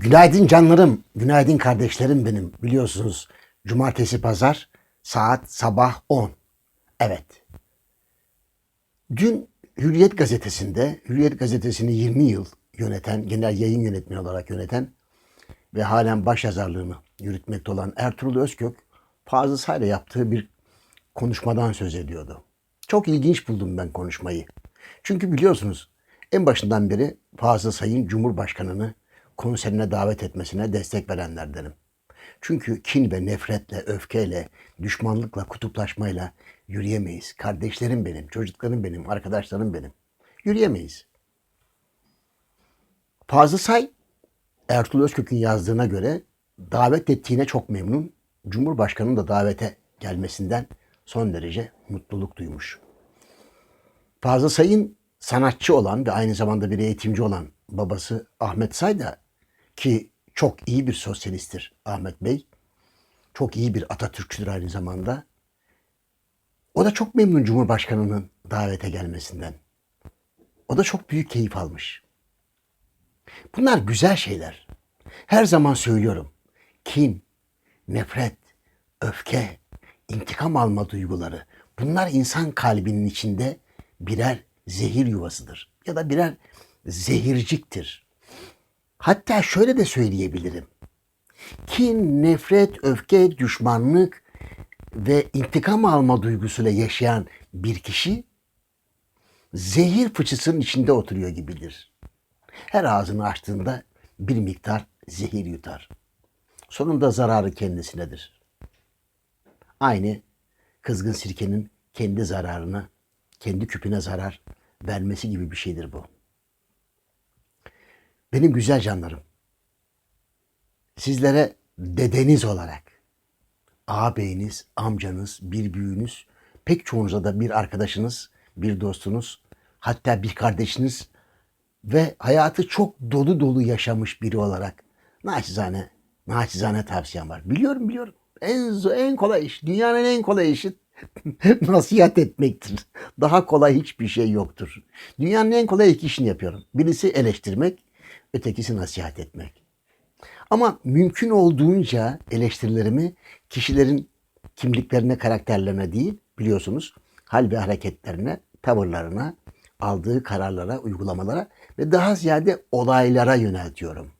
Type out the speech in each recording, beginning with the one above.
Günaydın canlarım, günaydın kardeşlerim benim. Biliyorsunuz cumartesi pazar saat sabah 10. Evet. Dün Hürriyet gazetesinde, Hürriyet gazetesini 20 yıl yöneten, genel yayın yönetmeni olarak yöneten ve halen baş yazarlığını yürütmekte olan Ertuğrul Özkök, Fazıl Say'la yaptığı bir konuşmadan söz ediyordu. Çok ilginç buldum ben konuşmayı. Çünkü biliyorsunuz en başından beri Fazıl Say'ın Cumhurbaşkanı'nı konserine davet etmesine destek verenlerdenim. Çünkü kin ve nefretle, öfkeyle, düşmanlıkla, kutuplaşmayla yürüyemeyiz. Kardeşlerim benim, çocuklarım benim, arkadaşlarım benim. Yürüyemeyiz. Fazıl Say, Ertuğrul Özkök'ün yazdığına göre davet ettiğine çok memnun. Cumhurbaşkanı'nın da davete gelmesinden son derece mutluluk duymuş. Fazıl Say'ın sanatçı olan ve aynı zamanda bir eğitimci olan babası Ahmet Say da ki çok iyi bir sosyalisttir Ahmet Bey. Çok iyi bir Atatürkçüdür aynı zamanda. O da çok memnun Cumhurbaşkanı'nın davete gelmesinden. O da çok büyük keyif almış. Bunlar güzel şeyler. Her zaman söylüyorum. Kin, nefret, öfke, intikam alma duyguları bunlar insan kalbinin içinde birer zehir yuvasıdır ya da birer zehirciktir. Hatta şöyle de söyleyebilirim. Kin, nefret, öfke, düşmanlık ve intikam alma duygusuyla yaşayan bir kişi zehir fıçısının içinde oturuyor gibidir. Her ağzını açtığında bir miktar zehir yutar. Sonunda zararı kendisinedir. Aynı kızgın sirkenin kendi zararına, kendi küpüne zarar vermesi gibi bir şeydir bu. Benim güzel canlarım, sizlere dedeniz olarak, ağabeyiniz, amcanız, bir büyüğünüz, pek çoğunuza da bir arkadaşınız, bir dostunuz, hatta bir kardeşiniz ve hayatı çok dolu dolu yaşamış biri olarak naçizane, naçizane tavsiyem var. Biliyorum biliyorum. En, en kolay iş, dünyanın en kolay işi nasihat etmektir. Daha kolay hiçbir şey yoktur. Dünyanın en kolay iki işini yapıyorum. Birisi eleştirmek, ötekisi nasihat etmek. Ama mümkün olduğunca eleştirilerimi kişilerin kimliklerine, karakterlerine değil, biliyorsunuz, hal ve hareketlerine, tavırlarına, aldığı kararlara, uygulamalara ve daha ziyade olaylara yöneltiyorum.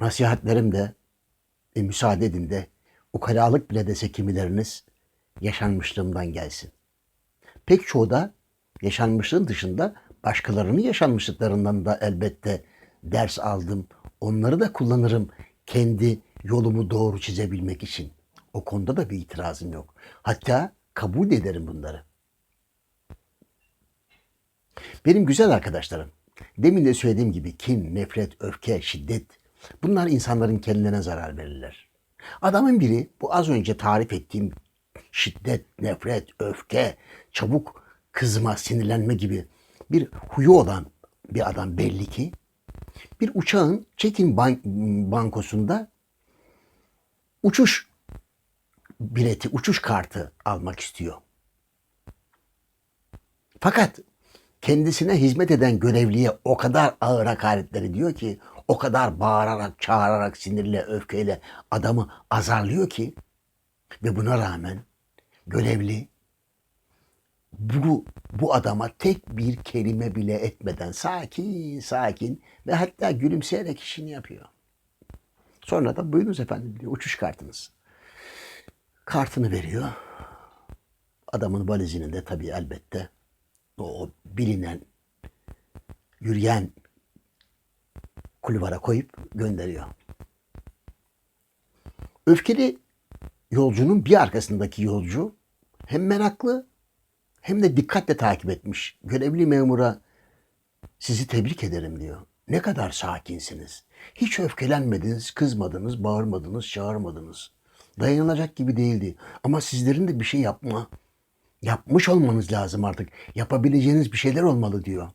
Nasihatlerim de e, müsaade edin de ukalalık bile dese kimileriniz yaşanmışlığımdan gelsin. Pek çoğu da yaşanmışlığın dışında başkalarının yaşanmışlıklarından da elbette ders aldım. Onları da kullanırım kendi yolumu doğru çizebilmek için. O konuda da bir itirazım yok. Hatta kabul ederim bunları. Benim güzel arkadaşlarım, demin de söylediğim gibi kin, nefret, öfke, şiddet bunlar insanların kendilerine zarar verirler. Adamın biri bu az önce tarif ettiğim şiddet, nefret, öfke, çabuk kızma, sinirlenme gibi bir huyu olan bir adam belli ki bir uçağın check-in ban- bankosunda uçuş bileti, uçuş kartı almak istiyor. Fakat kendisine hizmet eden görevliye o kadar ağır hakaretler ediyor ki, o kadar bağırarak, çağırarak, sinirle, öfkeyle adamı azarlıyor ki ve buna rağmen görevli bu, bu adama tek bir kelime bile etmeden sakin sakin ve hatta gülümseyerek işini yapıyor. Sonra da buyurunuz efendim diyor uçuş kartınız. Kartını veriyor. Adamın valizini de tabii elbette o bilinen yürüyen kulvara koyup gönderiyor. Öfkeli yolcunun bir arkasındaki yolcu hem meraklı hem de dikkatle takip etmiş. Görevli memura sizi tebrik ederim diyor. Ne kadar sakinsiniz. Hiç öfkelenmediniz, kızmadınız, bağırmadınız, çağırmadınız. Dayanılacak gibi değildi. Ama sizlerin de bir şey yapma, yapmış olmanız lazım artık. Yapabileceğiniz bir şeyler olmalı diyor.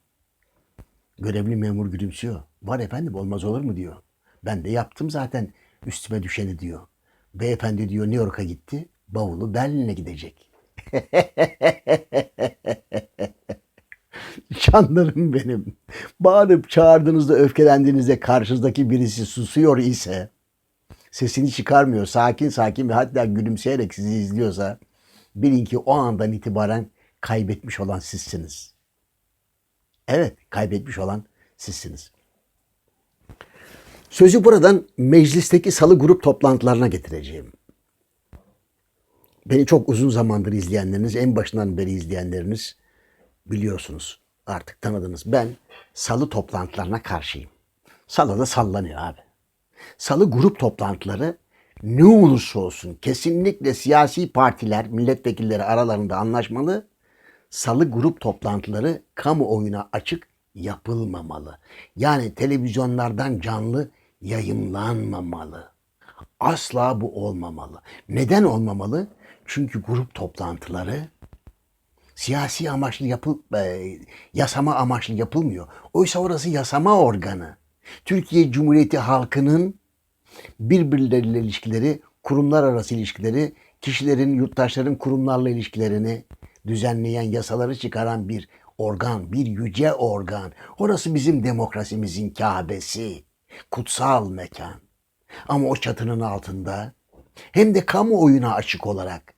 Görevli memur gülümsüyor. Var efendim olmaz olur mu diyor. Ben de yaptım zaten üstüme düşeni diyor. Beyefendi diyor New York'a gitti. Bavulu Berlin'e gidecek. Canlarım benim. Bağırıp çağırdığınızda öfkelendiğinizde karşınızdaki birisi susuyor ise sesini çıkarmıyor sakin sakin ve hatta gülümseyerek sizi izliyorsa bilin ki o andan itibaren kaybetmiş olan sizsiniz. Evet kaybetmiş olan sizsiniz. Sözü buradan meclisteki salı grup toplantılarına getireceğim. Beni çok uzun zamandır izleyenleriniz, en başından beri izleyenleriniz biliyorsunuz. Artık tanıdınız. Ben salı toplantılarına karşıyım. Salı da sallanıyor abi. Salı grup toplantıları ne olursa olsun kesinlikle siyasi partiler, milletvekilleri aralarında anlaşmalı. Salı grup toplantıları kamuoyuna açık yapılmamalı. Yani televizyonlardan canlı yayımlanmamalı. Asla bu olmamalı. Neden olmamalı? Çünkü grup toplantıları siyasi amaçlı yapıl e, yasama amaçlı yapılmıyor. Oysa orası yasama organı. Türkiye Cumhuriyeti halkının birbirleriyle ilişkileri, kurumlar arası ilişkileri, kişilerin, yurttaşların kurumlarla ilişkilerini düzenleyen, yasaları çıkaran bir organ, bir yüce organ. Orası bizim demokrasimizin Kabe'si, kutsal mekan. Ama o çatının altında hem de kamuoyuna açık olarak,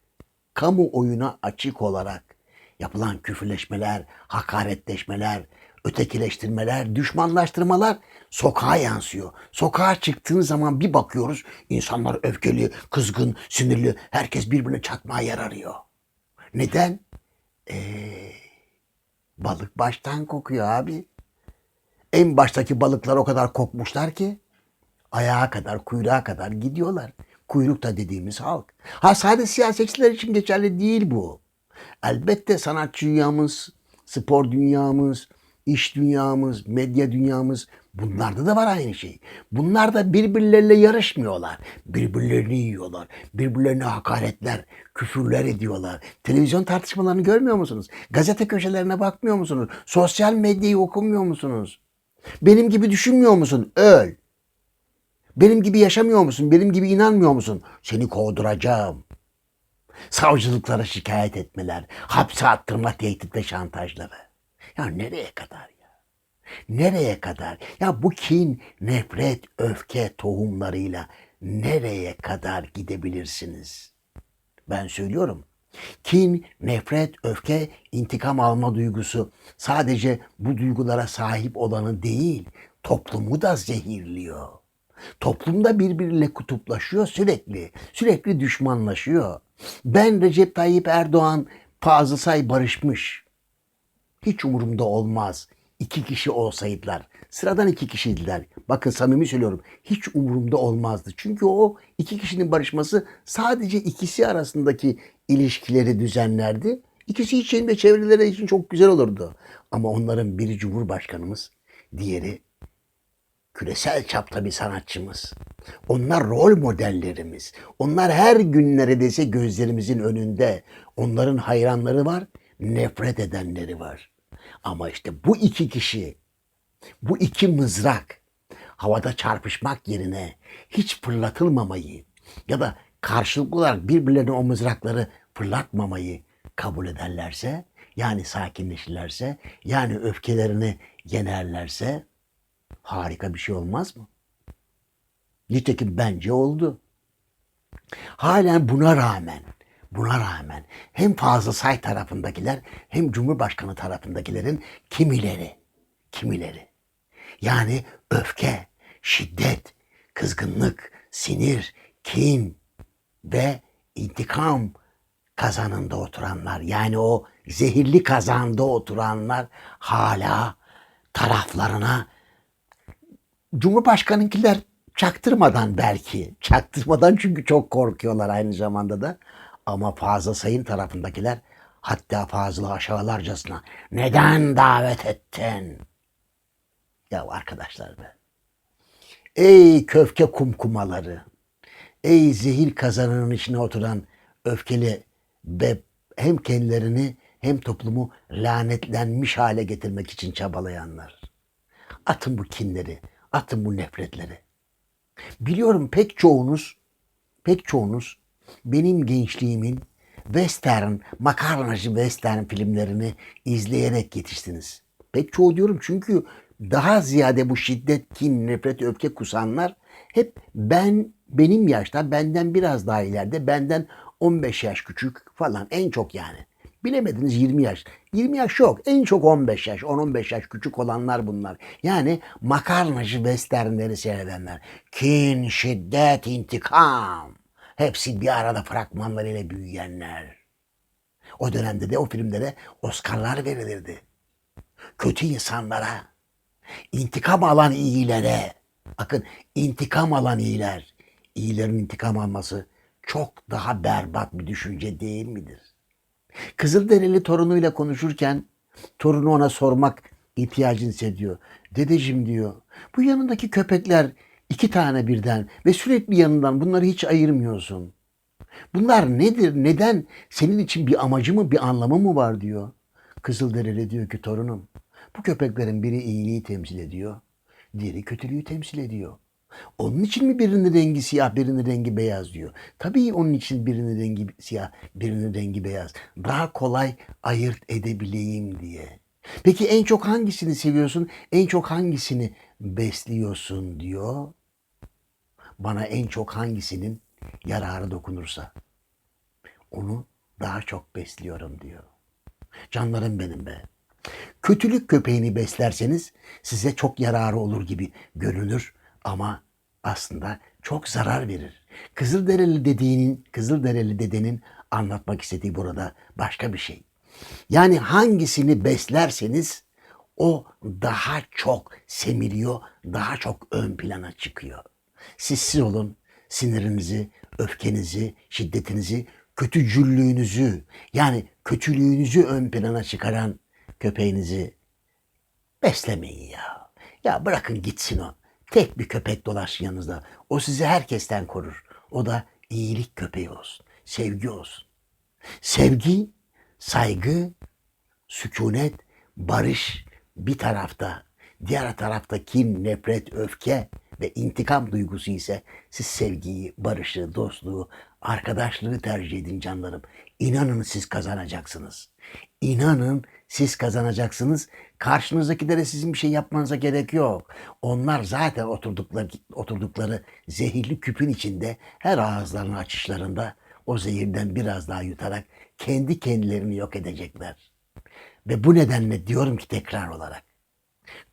kamuoyuna açık olarak yapılan küfürleşmeler, hakaretleşmeler, ötekileştirmeler, düşmanlaştırmalar sokağa yansıyor. Sokağa çıktığın zaman bir bakıyoruz insanlar öfkeli, kızgın, sinirli, herkes birbirine çatmaya yer arıyor. Neden? Ee, balık baştan kokuyor abi. En baştaki balıklar o kadar kokmuşlar ki ayağa kadar, kuyruğa kadar gidiyorlar. Kuyrukta dediğimiz halk. Ha sadece siyasetçiler için geçerli değil bu. Elbette sanatçı dünyamız, spor dünyamız, iş dünyamız, medya dünyamız bunlarda da var aynı şey. Bunlar da birbirleriyle yarışmıyorlar. Birbirlerini yiyorlar. Birbirlerine hakaretler, küfürler ediyorlar. Televizyon tartışmalarını görmüyor musunuz? Gazete köşelerine bakmıyor musunuz? Sosyal medyayı okumuyor musunuz? Benim gibi düşünmüyor musun? Öl. Benim gibi yaşamıyor musun? Benim gibi inanmıyor musun? Seni kovduracağım. Savcılıklara şikayet etmeler, hapse attırma tehdit ve şantajları. Ya nereye kadar ya? Nereye kadar? Ya bu kin, nefret, öfke tohumlarıyla nereye kadar gidebilirsiniz? Ben söylüyorum. Kin, nefret, öfke, intikam alma duygusu sadece bu duygulara sahip olanı değil, toplumu da zehirliyor. Toplumda birbiriyle kutuplaşıyor sürekli. Sürekli düşmanlaşıyor. Ben Recep Tayyip Erdoğan Fazıl barışmış. Hiç umurumda olmaz. İki kişi olsaydılar. Sıradan iki kişiydiler. Bakın samimi söylüyorum. Hiç umurumda olmazdı. Çünkü o iki kişinin barışması sadece ikisi arasındaki ilişkileri düzenlerdi. İkisi için ve çevreleri için çok güzel olurdu. Ama onların biri Cumhurbaşkanımız, diğeri küresel çapta bir sanatçımız. Onlar rol modellerimiz. Onlar her gün neredeyse gözlerimizin önünde. Onların hayranları var, nefret edenleri var. Ama işte bu iki kişi, bu iki mızrak havada çarpışmak yerine hiç fırlatılmamayı ya da karşılıklı olarak birbirlerine o mızrakları fırlatmamayı kabul ederlerse, yani sakinleşirlerse, yani öfkelerini yenerlerse harika bir şey olmaz mı? Nitekim bence oldu. Halen buna rağmen, buna rağmen hem Fazıl Say tarafındakiler hem Cumhurbaşkanı tarafındakilerin kimileri, kimileri yani öfke, şiddet, kızgınlık, sinir, kin ve intikam kazanında oturanlar yani o zehirli kazanda oturanlar hala taraflarına Cumhurbaşkanınkiler çaktırmadan belki. Çaktırmadan çünkü çok korkuyorlar aynı zamanda da. Ama Fazıl Sayın tarafındakiler hatta Fazıl'ı aşağılarcasına neden davet ettin? Ya arkadaşlar be. Ey köfke kumkumaları. Ey zehir kazanının içine oturan öfkeli ve hem kendilerini hem toplumu lanetlenmiş hale getirmek için çabalayanlar. Atın bu kinleri, atın bu nefretleri. Biliyorum pek çoğunuz, pek çoğunuz benim gençliğimin western, makarnacı western filmlerini izleyerek yetiştiniz. Pek çoğu diyorum çünkü daha ziyade bu şiddet, kin, nefret, öfke kusanlar hep ben, benim yaşta, benden biraz daha ileride, benden 15 yaş küçük falan en çok yani. Bilemediniz 20 yaş. 20 yaş yok. En çok 15 yaş. 10-15 yaş küçük olanlar bunlar. Yani makarnacı westernleri seyredenler. Kin, şiddet, intikam. Hepsi bir arada fragmanlarıyla büyüyenler. O dönemde de o filmlere Oscar'lar verilirdi. Kötü insanlara, intikam alan iyilere. Bakın intikam alan iyiler. İyilerin intikam alması çok daha berbat bir düşünce değil midir? Kızılderili torunuyla konuşurken torunu ona sormak ihtiyacını hissediyor. Dedeciğim diyor bu yanındaki köpekler iki tane birden ve sürekli yanından bunları hiç ayırmıyorsun. Bunlar nedir? Neden? Senin için bir amacı mı, bir anlamı mı var diyor. Kızılderili diyor ki torunum bu köpeklerin biri iyiliği temsil ediyor. Diğeri kötülüğü temsil ediyor. Onun için mi birinin rengi siyah, birinin rengi beyaz diyor. Tabii onun için birinin rengi siyah, birinin rengi beyaz. Daha kolay ayırt edebileyim diye. Peki en çok hangisini seviyorsun? En çok hangisini besliyorsun diyor. Bana en çok hangisinin yararı dokunursa onu daha çok besliyorum diyor. Canlarım benim be. Kötülük köpeğini beslerseniz size çok yararı olur gibi görünür ama aslında çok zarar verir. Kızılderili dediğinin, Kızılderili dedenin anlatmak istediği burada başka bir şey. Yani hangisini beslerseniz o daha çok semiriyor, daha çok ön plana çıkıyor. Siz olun, sinirinizi, öfkenizi, şiddetinizi, kötücüllüğünüzü yani kötülüğünüzü ön plana çıkaran köpeğinizi beslemeyin ya. Ya bırakın gitsin o. Tek bir köpek dolaşsın yanınızda. O sizi herkesten korur. O da iyilik köpeği olsun. Sevgi olsun. Sevgi, saygı, sükunet, barış bir tarafta. Diğer tarafta kin, nefret, öfke ve intikam duygusu ise siz sevgiyi, barışı, dostluğu, arkadaşlığı tercih edin canlarım. İnanın siz kazanacaksınız. İnanın siz kazanacaksınız. Karşınızdakilere sizin bir şey yapmanıza gerek yok. Onlar zaten oturdukları, oturdukları zehirli küpün içinde her ağızlarını açışlarında o zehirden biraz daha yutarak kendi kendilerini yok edecekler. Ve bu nedenle diyorum ki tekrar olarak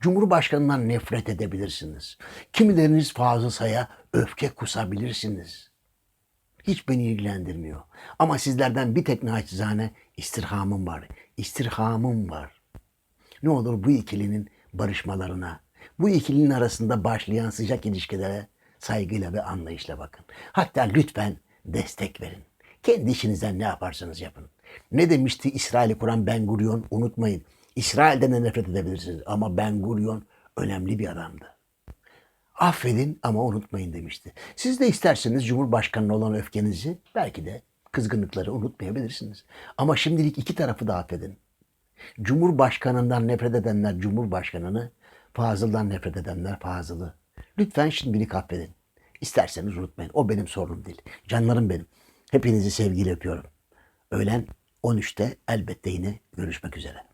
Cumhurbaşkanından nefret edebilirsiniz. Kimileriniz Fazıl Say'a öfke kusabilirsiniz. Hiç beni ilgilendirmiyor. Ama sizlerden bir tek naçizane istirhamım var. İstirhamım var. Ne olur bu ikilinin barışmalarına, bu ikilinin arasında başlayan sıcak ilişkilere saygıyla ve anlayışla bakın. Hatta lütfen destek verin. Kendi işinizden ne yaparsanız yapın. Ne demişti İsrail'i kuran Ben Gurion unutmayın. İsrail'den de nefret edebilirsiniz ama Ben Gurion önemli bir adamdı. Affedin ama unutmayın demişti. Siz de isterseniz Cumhurbaşkanı'na olan öfkenizi belki de kızgınlıkları unutmayabilirsiniz. Ama şimdilik iki tarafı da affedin. Cumhurbaşkanından nefret edenler Cumhurbaşkanını, Fazıl'dan nefret edenler Fazıl'ı. Lütfen şimdilik affedin. İsterseniz unutmayın. O benim sorunum değil. Canlarım benim. Hepinizi sevgiyle öpüyorum. Öğlen 13'te elbette yine görüşmek üzere.